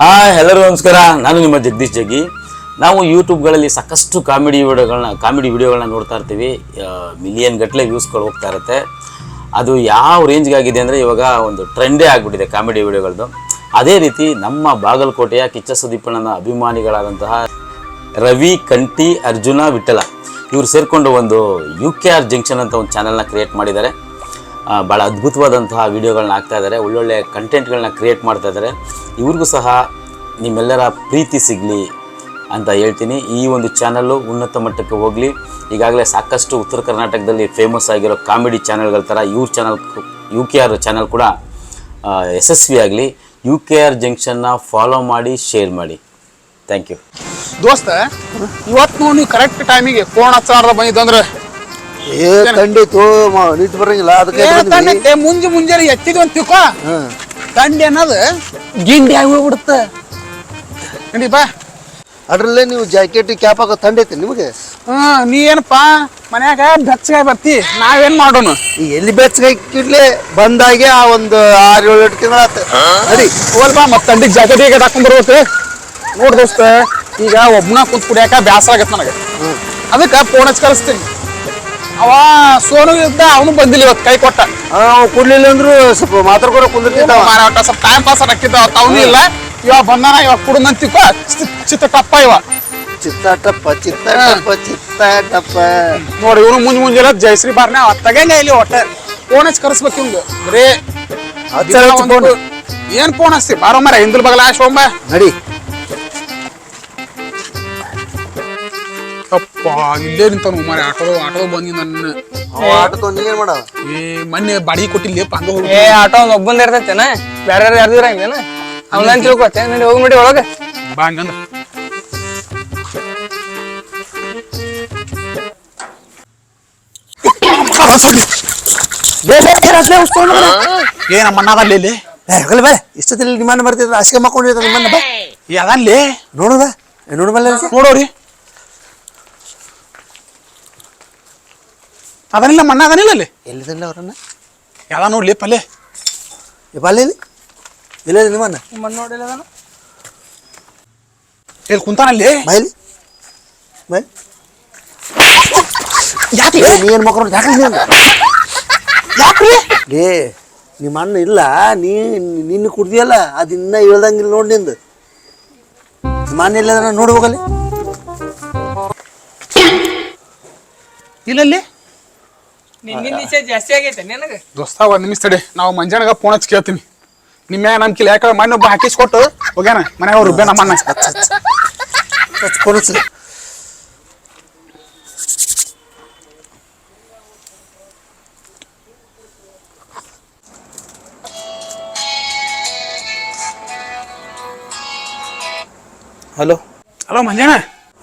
Hi, ಎಲ್ಲರಿಗೂ ನಮಸ್ಕಾರ. ನಾನು ನಿಮ್ಮ ಜಗದೀಶ್ ಜಗ್ಗಿ. ನಾವು ಯೂಟ್ಯೂಬ್ಗಳಲ್ಲಿ ಸಾಕಷ್ಟು ಕಾಮಿಡಿ ವಿಡಿಯೋಗಳನ್ನ ಕಾಮಿಡಿ ವಿಡಿಯೋಗಳನ್ನ ನೋಡ್ತಾ ಇರ್ತೀವಿ. ಮಿಲಿಯನ್ ಗಟ್ಟಲೆ ವ್ಯೂಸ್ಗಳು ಹೋಗ್ತಾ ಇರುತ್ತೆ. ಅದು ಯಾವ ರೇಂಜ್ಗಾಗಿದೆ ಅಂದರೆ ಇವಾಗ ಒಂದು ಟ್ರೆಂಡೇ ಆಗಿಬಿಟ್ಟಿದೆ ಕಾಮಿಡಿ ವಿಡಿಯೋಗಳದ್ದು ಅದೇ ರೀತಿ ನಮ್ಮ ಬಾಗಲಕೋಟೆಯ ಕಿಚ್ಚ ಸುದೀಪಣ್ಣನ ಅಭಿಮಾನಿಗಳಾದಂತಹ ರವಿ ಕಂಟಿ ಅರ್ಜುನ, ವಿಠಲ ಇವರು ಸೇರಿಕೊಂಡು ಒಂದು ಯು ಕೆ ಆರ್ ಜಂಕ್ಷನ್ ಅಂತ ಒಂದು ಚಾನಲ್ನ ಕ್ರಿಯೇಟ್ ಮಾಡಿದ್ದಾರೆ. ಭಾಳ ಅದ್ಭುತವಾದಂತಹ ವಿಡಿಯೋಗಳನ್ನ ಹಾಕ್ತಾ ಇದ್ದಾರೆ. ಒಳ್ಳೊಳ್ಳೆ ಕಂಟೆಂಟ್ಗಳನ್ನ ಕ್ರಿಯೇಟ್ ಮಾಡ್ತಾ ಇದ್ದಾರೆ. ಇವ್ರಿಗೂ ಸಹ ನಿಮ್ಮೆಲ್ಲರ ಪ್ರೀತಿ ಸಿಗಲಿ ಅಂತ ಹೇಳ್ತೀನಿ. ಈ ಒಂದು ಚಾನಲ್ಲು ಉನ್ನತ ಮಟ್ಟಕ್ಕೆ ಹೋಗಲಿ. ಈಗಾಗಲೇ ಸಾಕಷ್ಟು ಉತ್ತರ ಕರ್ನಾಟಕದಲ್ಲಿ ಫೇಮಸ್ ಆಗಿರೋ ಕಾಮಿಡಿ ಚಾನಲ್ಗಳ ಥರ ಇವ್ರ channel U K R channel ಕೂಡ ಯಶಸ್ವಿ ಯಶಸ್ವಿಯಾಗಲಿ ಯು ಕೆ ಆರ್ ಜಂಕ್ಷನ್ನ ಫಾಲೋ ಮಾಡಿ ಶೇರ್ ಮಾಡಿ. ಥ್ಯಾಂಕ್ ಯು ದೋಸ್ತ ಇವತ್ತು ನೋಡಿ ನೀವು ಕರೆಕ್ಟ್ ಟೈಮಿಗೆ ಫೋನ್ ಹಚ್ಚಾರ್ದ ಬಂದಿದ್ದಂದ್ರೆ ಏ ಖಂಡಿತು ನಿಂತು ಬರಂಗಿಲ್ಲ. ಅದಕ್ಕೆ ಮುಂಜೆ ಮುಂಜಾನೆ ಎತ್ತಿದ್ವಿ ಅಂತ ತಿಳ್ಕೊ. ತಂಡಿ ಅನ್ನೋದು ಗಿಂಡಿ ಆಗಿ ಹೋಗ್ಬಿಡುತ್ತೆ. ನಡಿ ಬಾ ಅದ್ರಲ್ಲೇ ನೀವು ಜಾಕೆಟ್ ಕ್ಯಾಪ್ ಹಾಕೋ ತಂಡೈತಿ ನಿಮಗೆ? ಹಾ ನೀ ಏನಪ್ಪಾ ಮನ್ಯಾಗ ಬೆಚ್ಚಗಾಯಿ ಬರ್ತಿ ನಾವೇನ್ ಮಾಡೋಣ ಈ ಎಲ್ಲಿ ಬೆಚ್ಚಗೆ ಕಿಡ್ಲಿ ಬಂದಾಗೆ ಆ ಒಂದು ಆರು ಏಳು ಎಂಟು ತಿಂಗಳ ನಡಿ ಹೋಲ್ ಬಾ ಮತ್ತೆ ತಂಡಿಗೆ ಜಾಕೆಟ್ ಈಗ ಹಾಕೊಂಡ್ ಬರ್ಬೇಕು ನೋಡ್ ದೋಸ್ತ ಈಗ ಒಬ್ನ ಕೂತ್ ಕುಡಿಯಾಕ ಬ್ಯಾಸರ ಆಗತ್ತೆ ನನಗೆ. ಅದಕ್ಕೆ ಫೋನ್ ಹಚ್ಚಿ ಕಳಿಸ್ತೀನಿ. ಅವ ಸೋನು ಇದ್ದ ಅವನು ಬಂದಿಲ್ಲ ಇವತ್ತು ಕೈ ಕೊಟ್ಟ. ಅವ್ ಕುಡ್ಲಿಲ್ಲ ಅಂದ್ರು ಸ್ವಲ್ಪ ಮಾತಾಡ್ಕೊಡ ಕುಂದಿರ್ತಿದ್ದ ಮಾರಾಟ ಸ್ವಲ್ಪ ಟೈಮ್ ಪಾಸ್ ಹಾಕಿದ್ದ ಅವನು ಇಲ್ಲ. ಇವಾಗ ಬಂದಾನ ಇವಾಗ ಕುಡುದಂತಿಕೋ ಚಿತ್ತ ಟಪ್ಪ ಇವ. ಚಿತ್ತಾಟಪ್ಪ ಚಿತ್ತಾಟಪ್ಪ ಚಿತ್ತಾಟಪ್ಪ. ನೋಡಿ ಇವನು ಮುಂಜ್ ಮುಂಜಾನೆ ಜಯಶ್ರೀ ಬಾರ್ನ ತಗಂಗ ಇಲ್ಲಿ ಒಟ್ಟ ಫೋನ್ ಹಚ್ಚಿ ಕರೆಸ್ಬೇಕು ಇವ್ನು ಬರೇ. ಏನ್ ಫೋನ್ ಹಚ್ತಿ ಬಾರೋ ಮರ ಹಿಂದಲ್ ಬಗಲ ಶೋಂಬ. ನಡಿ. ಅಪ್ಪ ಇಲ್ಲೇ ನಿಂತಾನು ಮರ ಆಟೋ ಆಟೋ ಬಂದಿ ನನ್ನ. ಆಟೋ ಆಟದ ನೀ ಏನ್ ಮಾಡವ? ಏ ಮೊನ್ನೆ ಬಾಡಿಗೆ ಕೊಟ್ಟಿಲ್ಲ ಹಂಗ ಹೋಗಿ ಏ ಆಟೋ ಒಂದ್ ಒಬ್ಬಂದ ಇರ್ತೈತೆನ? ಬೇರೆ ಯಾರು ಯಾರ್ದು ಇರಂಗೇನ ಅವನಂತ ತಿಳ್ಕೊತೆ ನಡಿ ಹೋಗಿ ನೋಡಿ ಒಳಗ. ಬಾ ಹಂಗಂದ ಬೇ ಬೇ ಏ ನಮ್ಮ ಅಣ್ಣದಲ್ಲಿ ಇಲ್ಲಿ. ಹೋಗಲ್ಲ ಬೇ. ಇಷ್ಟದಲ್ಲಿ ನಿಮ್ಮನ್ನ ಬರ್ತಿದ್ರೆ ಹಾಸಿಗೆ ಮಕ್ಕೊಂಡಿರ್ತಾರೆ ನಿಮ್ಮನ್ನ ಬಾ. ಏ ಅದಲ್ಲಿ ನೋಡುದ ನೋಡು ಬಲ್ಲ ನೋಡೋರಿ. ಅದನಿಲ್ಲ ಮಣ್ಣ ಅದನಿಲ್ಲ ಅಲ್ಲಿ. ಎಲ್ಲಿದಲ್ಲ ಅವರನ್ನ? ಯಾವ್ದ ನೋಡ್ಲಿ ಪಲ್ಲೆ. ಪಲ್ಲೆ ಬಲ್ಲ ಇಲ್ಲಿ ಇಲ್ಲ ನಿಮ್ಮನ್ನ ಮಣ್ಣ್ ನೋಡಿಲ್ಲ ನಾನು ಇಲ್ಲಿ ಕುಂತಾನಲ್ಲಿ ಬೈಲಿ ಮೈಲಿ? ಯಾಕೆ? ನೀನು ನೀ ಏನ್ ಮಕ್ಕೊಂಡು ಯಾಕೆ ಯಾಕ್ರಿ ಏ ನಿಮ್ಮ ಅಣ್ಣ ಇಲ್ಲ ನೀ ನಿನ್ನ ಕುಡ್ದಿಯಲ್ಲ ಅದು ಇನ್ನ ಹೇಳ್ದಂಗಿಲ್ಲ ನೋಡಿ ನಿಂದು. ನಿಮ್ಮ ಅಣ್ಣ ಇಲ್ಲ ನೋಡಿ ಹೋಗಲಿ ಇಲ್ಲಲ್ಲಿ? ನಿನ್ನಿಂದ ಈಚೆ ಜಾಸ್ತಿ ಆಗೈತೆ ನಿನಗೆ? ದೋಸ್ತ ಒಂದ್ ನಿಮಿಷ ತಡಿ. ನಾವು ಮಂಜಾನಾಗ ಫೋನ್ ಹಚ್ಚಿ ಕೇಳ್ತೀನಿ. ನಿಮ್ಮ ನಮ್ ಕಿಲ್ಲ ಯಾಕಂದ್ರೆ ಮನೆ ಒಬ್ಬ ಹಾಕಿಸ್ಕೊಟ್ಟು ಹೋಗ್ಯಾನ ಮನೆಯವ್ರು ರುಬ್ಬೆ ನಮ್ಮ ಅಣ್ಣ ಕೊನಸು ಹಲೋ. ಹಲೋ ಮಂಜಣ್ಣ.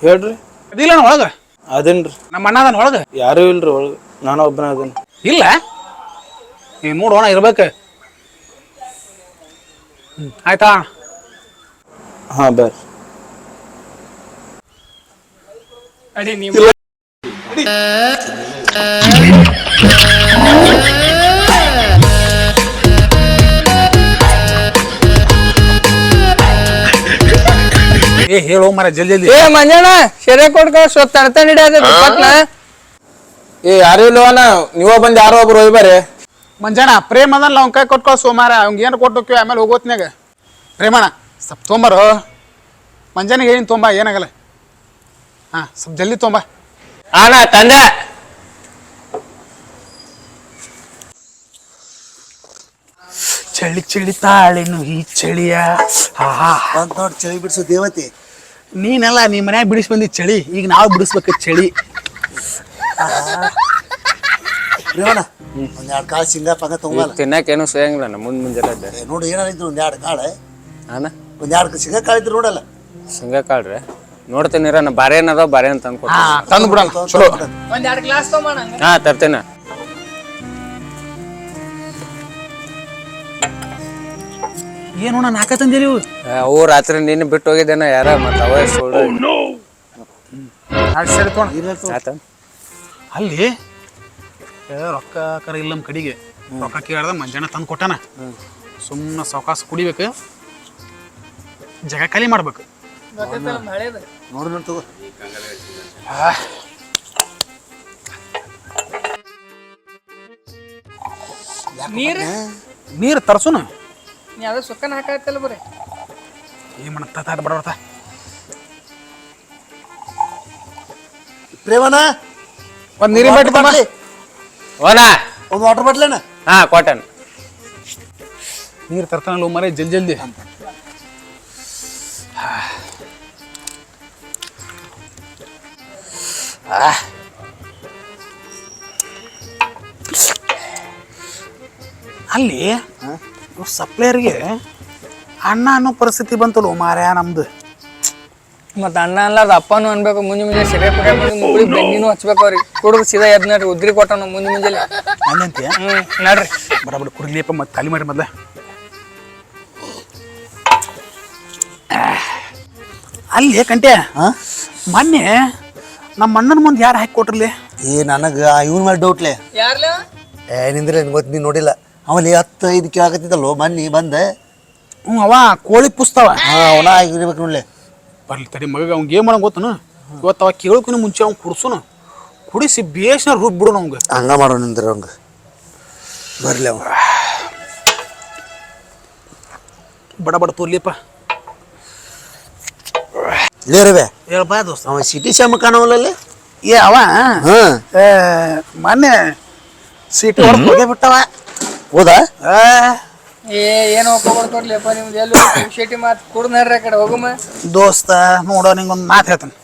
ಹೇಳ್ರಿ. ಅದಿಲ್ಲ ಒಳಗ. ಅದೇನ್ರಿ. ನಮ್ಮ ಅಣ್ಣ ಅದನ್ನ ಒಳಗ. ಯಾರೂ ಇಲ್ರಿ ಒಳಗ. ನಾನು ಒಬ್ಬನ ಅದನ್ನ ಇಲ್ಲ. ನೀ ನೋಡೋಣ ಇರ್ಬೇಕು. ಆಯ್ತಾ? ಹಾ ಬೇರೆ ಅಡಿ ನೀವು ಏ ಹೇಳು ಮರ ಜಲ್ದಿ ಜಲ್ದಿ. ಏ ಮಂಜಣ್ಣ ಶೆರೆ ಕೊಡ್ಕ ಸ್ವಲ್ಪ ತಡ್ತಾನೆ ಹಿಡಿಯದ ಪಟ್ನ ಏ ಯಾರು ಇಲ್ಲವನ ನೀವ ಬಂದು ಯಾರೋ ಒಬ್ರು ಒಯ್ಬಾರೆ ಮಂಜಾನ ಪ್ರೇಮ ಅದನ್ನ ಅವ್ನ ಕೈ ಕೊಟ್ಕೊ ಸೋಮಾರ ಅವ್ನ್ ಏನು ಕೊಟ್ಟೋಕ್ಕಿವಿ ಆಮೇಲೆ ಹೋಗೋತ್ನಾಗ ಪ್ರೇಮಣ ಸ್ವಲ್ಪ ತೊಂಬರು ಮಂಜಾನಿಗೆ ಏನು ತೊಂಬ ಏನಾಗಲ್ಲ. ಹಾಂ ಸ್ವಲ್ಪ ಜಲ್ದಿ ತೊಂಬ ಆನ ತಂದೆ. ಚಳಿ ಚಳಿ ತಾಳಿನು ಈ ಚಳಿಯ. ಆಹಾ ಬಂದ್ ನೋಡಿ ಚಳಿ ಬಿಡಿಸೋ ದೇವತೆ. ನೀನೆಲ್ಲ ನೀ ಮನ್ಯಾಗ ಬಿಡಿಸ್ ಬಂದಿ ಚಳಿ. ಈಗ ನಾವು ಬಿಡಿಸ್ಬೇಕು ಚಳಿ. ರೇವಣ ಒಂದ್ ಎರಡು ಕಾಳು ಶೇಂಗಾ ಪಂಗ ತಗೊಂಬಲ್ಲ ತಿನ್ನಕೇನು ಸಿಗಂಗಿಲ್ಲ ನಮ್ಮ ಮುಂದ್ ಮುಂಜಾನೆ ನೋಡಿ ಏನಾರ ಏನಾರಿದ್ರು ಒಂದ್ ಎರಡು ಕಾಳು ಅಣ್ಣ ಒಂದ್ ಎರಡು ಶೇಂಗಾ ಕಾಳು ಇದ್ರು ನೋಡಲ್ಲ ಶೇಂಗಾ ನೋಡ್ತೇನೆ ನೋಡ್ತೀನಿ ನಾ ಬಾರೆ ಏನದ ಬಾರೆ ಅಂತ ಅನ್ಕೊಡ್ತೀನಿ ಹಾ ತಂದು ಬಿಡಲ್ಲ ಚಲೋ ಒಂದ್ ಎರಡು ಗ್ಲಾಸ್ ತಗೋಣ ಹಾ ತರ್ತೇನೆ ಏನು ನಾನು ಹಾಕ ತಂದಿರಿ ಅವು ರಾತ್ರಿ ನಿನ್ನ ಬಿಟ್ಟು ಹೋಗಿದ್ದೇನ ಯಾರ ಮತ್ತ ಅವ ಸುಳ್ಳು ಸರಿ ತೊಗೊಂಡ ಆತ ಅಲ್ಲಿ ಏ, ರೊಕ್ಕ ಕರ ಇಲ್ಲ ನಮ್ಮ ಕಡೆಗೆ. ರೊಕ್ಕ ಕೇಳ್ದ ಮಂಜಾನ ತಂದು ಕೊಟ್ಟಾನ. ಸುಮ್ಮನೆ ಸಾವಕಾಸ ಕುಡಿಬೇಕು. ಜಗ ಖಾಲಿ ಮಾಡ್ಬೇಕು. ತಗೋ. ನೀರ್? ನೀರು ತರ್ಸುನು? ನೀ ಅದ ಸುಕ್ಕನ ಹಾಕತ್ತಲ್ಲ ಬರೀ. ಏನ್ ಮಾಡತ್ತ ತಾಟ ಪ್ರೇಮನ ಒಂದ್ ನೀರಿನ ಬಾಟ್ಲಿ. ಓನಾ? ಒಂದು ವಾಟರ್ ಬಾಟ್ಲೇನ ಹಾ ಕಾಟನ್ ನೀರು ತರ್ತಾನಲ್ಲ ಮರೆ ಜಲ್ ಜಲ್ದಿ. ಅಲ್ಲಿ ಸಪ್ಲೈಯರ್ಗೆ ಅಣ್ಣ ಅನ್ನೋ ಪರಿಸ್ಥಿತಿ ಬಂತಲ್ಲ ಮಾರ್ಯ ನಮ್ದು. ಮತ್ತ ಅಣ್ಣ ಅನ್ಲಾರ್ದ ಅಪ್ಪನು ಅನ್ಬೇಕು ಮುಂಜೆ ಮುಂಜೆ ಸಿರೆ ಕುಡಿಯ ಮುಗುಳಿ ಬೆನ್ನಿನೂ ಹಚ್ಬೇಕು ಅವ್ರಿ ಕುಡಿದು ಸೀದಾ ಎದ್ ನಡ್ರಿ ಉದ್ರಿ ಕೊಟ್ಟನು ಮುಂಜೆ ಮುಂಜಾನೆ. ಅಲ್ಲಂತೀಯ ಹ್ಮ್ ನಡ್ರಿ. ಬರಬಡ ಕುಡಿಲಿಯಪ್ಪ ಮತ್ತೆ ಖಾಲಿ ಮಾಡಿ ಮೊದ್ಲ. ಅಲ್ಲಿ ಕಂಟೆ ಹಾ? ಮೊನ್ನೆ ನಮ್ಮ ಅಣ್ಣನ ಮುಂದೆ ಯಾರು ಹಾಕಿ ಕೊಟ್ರಲಿ? ಏ ನನಗೆ ಇವನ್ ಮೇಲೆ ಡೌಟ್ಲೆ ಯಾರ್ಲ? ಏ ನಿಂದ್ರೆ ಗೊತ್ತು ನೀನು ನೋಡಿಲ್ಲ. ಅವಲ್ಲಿ ಹತ್ತು ಐದು ಕೇಳಕತ್ತಿದ್ದಲ್ಲೋ ಮೊನ್ನೆ ಬಂದೆ. ಹ್ಞೂ ಅವ ಕೋಳಿ ಪುಸ್ತವ. ಹಾ ಅವನ ಆಗಿರ್ಬೇಕು ನೋಡ್ಲೆ. ಬರ್ಲಿ ತಡಿ ಮಗ ಅವ್ನಿಗೆ ಏನು ಮಾಡಂಗ್ ಗೊತ್ತನ? ಇವತ್ತು ಅವ ಕೇಳೋಕಿನ ಮುಂಚೆ ಅವ್ನು ಕುಡ್ಸುನು. ಕುಡಿಸಿ ಬೇಸ್ನ ರೂಪ್ ಬಿಡು ಅವ್ಗೆ ಹಂಗ ಮಾಡೋ ನಿಂದ್ರ ಅವಂಗ ಬರ್ಲಿ ಅವ ಬಡ ಬಡ ತೋರ್ಲಿಪ್ಪ ಇಲ್ಲೇ ಹೇಳಪ್ಪ ದೋಸ್ತ. ಅವ ಸಿಟಿ ಶ್ಯಾಮ ಕಾಣವಲ್ಲಲ್ಲಿ ಏ ಅವ? ಹಾಂ. ಮೊನ್ನೆ ಸೀಟ್ ಹೊಡೆದು ಹೋಗೇ ಬಿಟ್ಟವ. ಹೌದಾ? ಆ, ಏ ಏನು ಹೋಗ್ಕೊಬರ್ತಾರ್ಲಿಪ್ಪ ನಿಮ್ದು ಎಲ್ಲಿ ಶೇಟಿ ಮಾತು ಕುಡ್ದು ನಡ್ರಿ ಕಡೆ ಹೋಗುಮ? ದೋಸ್ತ ನೋಡೋ ನಿಂಗೊಂದು ಮಾತು ಹೇಳ್ತಾನೆ.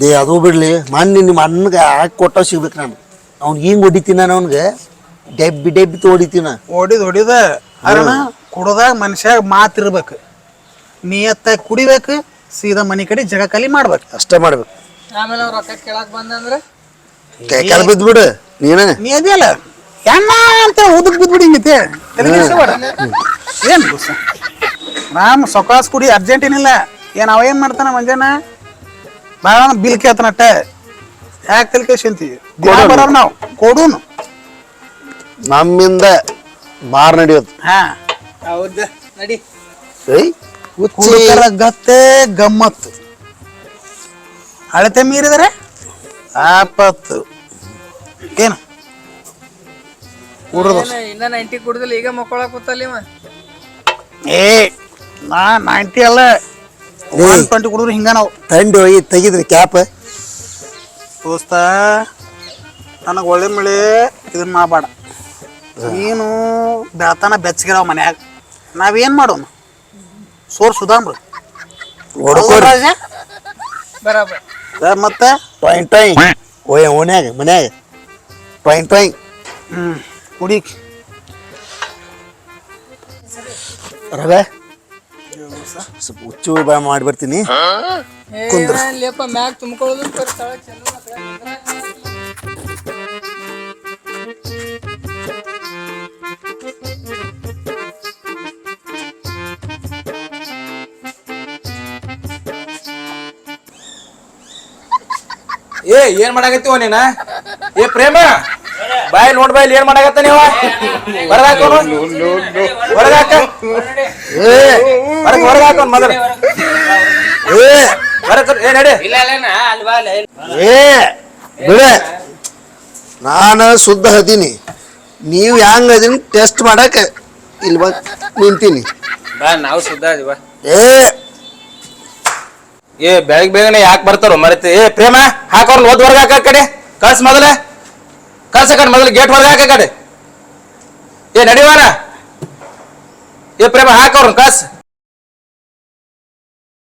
ದೇ ಅದು ಬಿಡ್ಲಿ ಮೊನ್ನೆ ನಿಮ್ಮ ಅಣ್ಣಗೆ ಹಾಕಿ ಕೊಟ್ಟ ಸಿಗ್ಬೇಕು ನಾನು. ಅವ್ನಿಗೆ ಹಿಂಗೆ ಹೊಡಿತೀನಿ ನಾನು ಅವ್ನಿಗೆ? ಡೆಬ್ಬಿ ಡೆಬ್ಬಿ ಹೊಡಿತೀನ? ಹೊಡಿದ್ ಹೊಡಿದ. ಅರಣ ಕುಡ್ದಾಗ ಮನುಷ್ಯಾಗ ಮಾತಿರ್ಬೇಕು ನಿಯತ್ತಾಗಿ ಕುಡಿಬೇಕು ಸೀದಾ ಮನೆ ಕಡೆ ಜಗ ಖಾಲಿ ಮಾಡ್ಬೇಕು. ಅಷ್ಟೇ ಮಾಡ್ಬೇಕು. ಆಮೇಲೆ ಅವ್ರು ರೊಕ್ಕ ಕೇಳಕ್ ಬಂದಂದ್ರೆ ಕೈ ಕಾಲು ಬಿದ್ದು ಬಿಡು ನೀನ. ನೀ ಅದಿಯಲ್ಲ ಎಣ್ಣ ಅಂತ ಉದಕ್ ಬಿದ್ಬಿಡಿ ಹಿಂಗೈತೆ. ಏನ್ ರಾಮ್ ಸೊಕಾಸ್ ಕುಡಿ ಅರ್ಜೆಂಟ್ ಏನಿಲ್ಲ. ಏನ್ ಅವ ಏನ್ ಮಾಡ್ತಾನ ಮಂಜಾನ ಭಾಳ ಬಿಲ್ ಕೇಳ್ತಾನಟ್ಟ. ಯಾಕೆ ತಲೆ ಕೆಡ್ಸ್ಕೊಂತಿ? ದಿನ ಬರೋರು ನಾವು. ಕೊಡೂನು. ನಮ್ಮಿಂದ ಬಾರ್ ನಡೆಯೋದು. ಹಾ. ಹೌದು. ನಡಿ. ಏಯ್. ಗತ್ತೆ ಗಮ್ಮತ್ತು. ಅಳತೆ ಮೀರಿದರೆ? ಆಪತ್ತು. ಏನು? ಕುಡ್ದು ಇನ್ನ ನೈಂಟಿ ಕುಡ್ದಿಲ್ಲ ಈಗ ಮಕ್ಕಳಕ್ ಕೂತಲ್ಲ ಇವ. ಏ ನಾ ನೈಂಟಿ ಅಲ್ಲ. ಒನ್ ಟ್ವೆಂಟಿ ಕುಡಿದ್ರು ಹಿಂಗ ನಾವು. ತಂಡಿ ಹೋಗಿ ತೆಗಿದ್ರಿ ಕ್ಯಾಪ್ ದೋಸ್ತ ನನಗೆ ಒಳ್ಳೆ ಮಳೆ ಇದನ್ನ ಮಾಡಬೇಡ. ನೀನು ಬೆಳತನ ಬೆಚ್ಚಗಿರಾವ ಮನ್ಯಾಗ. ನಾವೇನು ಮಾಡೋಣ ಸೋರ್ ಸುಧಾಮ್ರ. ಹೊಡ್ಕೊರಿ. ಬರಾಬರ್. ಮತ್ತೆ? ಟೊಯ್ ಟೊಯ್. ಓಯ್ ಓನ್ಯಾಗ ಮನ್ಯಾಗ. ಟೊಯ್ ಟೊಯ್. ಹ್ಞೂ ಕುಡಿಕ್ ರವೆ? ಸ್ವಲ್ಪ ಹುಚ್ಚು ಬಾಯ್ ಮಾಡಿ ಬರ್ತೀನಿ ಲೇಪ ಮ್ಯಾಗ ತುಂಬ್ಕೊಳ್ಳೋದು ಕಡೆ ಏ ಏನ್ ಮಾಡಾಕತ್ತೀವ ನೀನ? ಏ ಪ್ರೇಮ! ಬಾಯ್ ನೋಡ್ ಬಾಯ್ ಏನ್ ಮಾಡಾಕತ್ತ ನೀವ? ಹೊರಗಾಕ ಹೊರಗಾಕ. ಏ ಹೊರಗ ಹೊರಗಾಕ ಮೊದಲ. ಏ ಹೊರಕ ಏ ನಡಿ. ಏ ಬಿಡ. ನಾನು ಶುದ್ಧ ಹದೀನಿ ನೀವು ಹೆಂಗ್ ಅದೀನಿ ಟೆಸ್ಟ್ ಮಾಡಕ್ಕೆ ಇಲ್ಲಿ ಬಂದು ನಿಂತೀನಿ. ಬಾ ನಾವು ಶುದ್ಧ ಅದೀವ ಏ. ಏ ಬೆಳಗ್ ಬೇಗನೆ ಯಾಕೆ ಬರ್ತಾರೋ ಮರಿತಿ. ಏ ಪ್ರೇಮ ಹಾಕೋರ್ ಓದ್ ವರ್ಗ ಹಾಕ ಕಡೆ. ಕಳ್ಸ ಮೊದಲ. ಕಳ್ಸ ಕಡೆ ಮೊದಲು ಗೇಟ್ ಹೊರಗೆ ಕಡೆ. ಏ ನಡಿವಾನ ಏ ಪ್ರೇಮ ಹಾಕವ್ರನ್ನ ಕಳ್ಸ.